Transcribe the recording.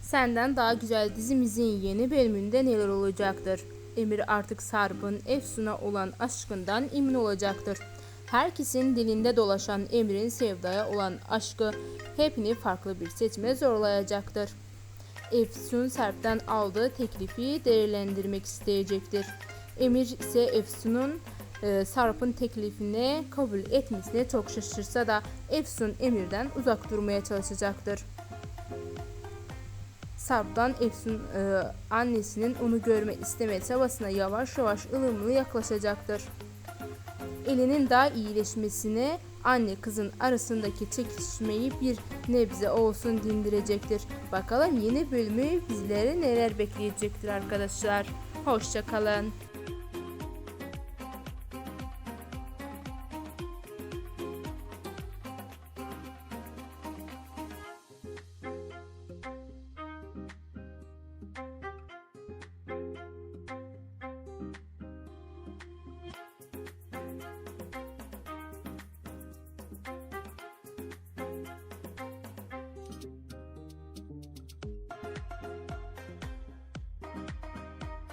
Senden Daha Güzel dizimizin yeni bölümünde neler olacaktır? Emir artık Sarp'ın Efsun'a olan aşkından emin olacaktır. Herkesin dilinde dolaşan Emir'in Sevda'ya olan aşkı hepini farklı bir seçime zorlayacaktır. Efsun Sarp'tan aldığı teklifi değerlendirmek isteyecektir. Emir ise Efsun'un e, Sarp'ın teklifini kabul etmesine çok şaşırsa da Efsun Emir'den uzak durmaya çalışacaktır. Sarp'tan Efsun e, annesinin onu görme isteme çabasına yavaş yavaş ılımlı yaklaşacaktır. Elinin daha iyileşmesine anne kızın arasındaki çekişmeyi bir nebze olsun dindirecektir. Bakalım yeni bölümü bizleri neler bekleyecektir arkadaşlar. Hoşçakalın.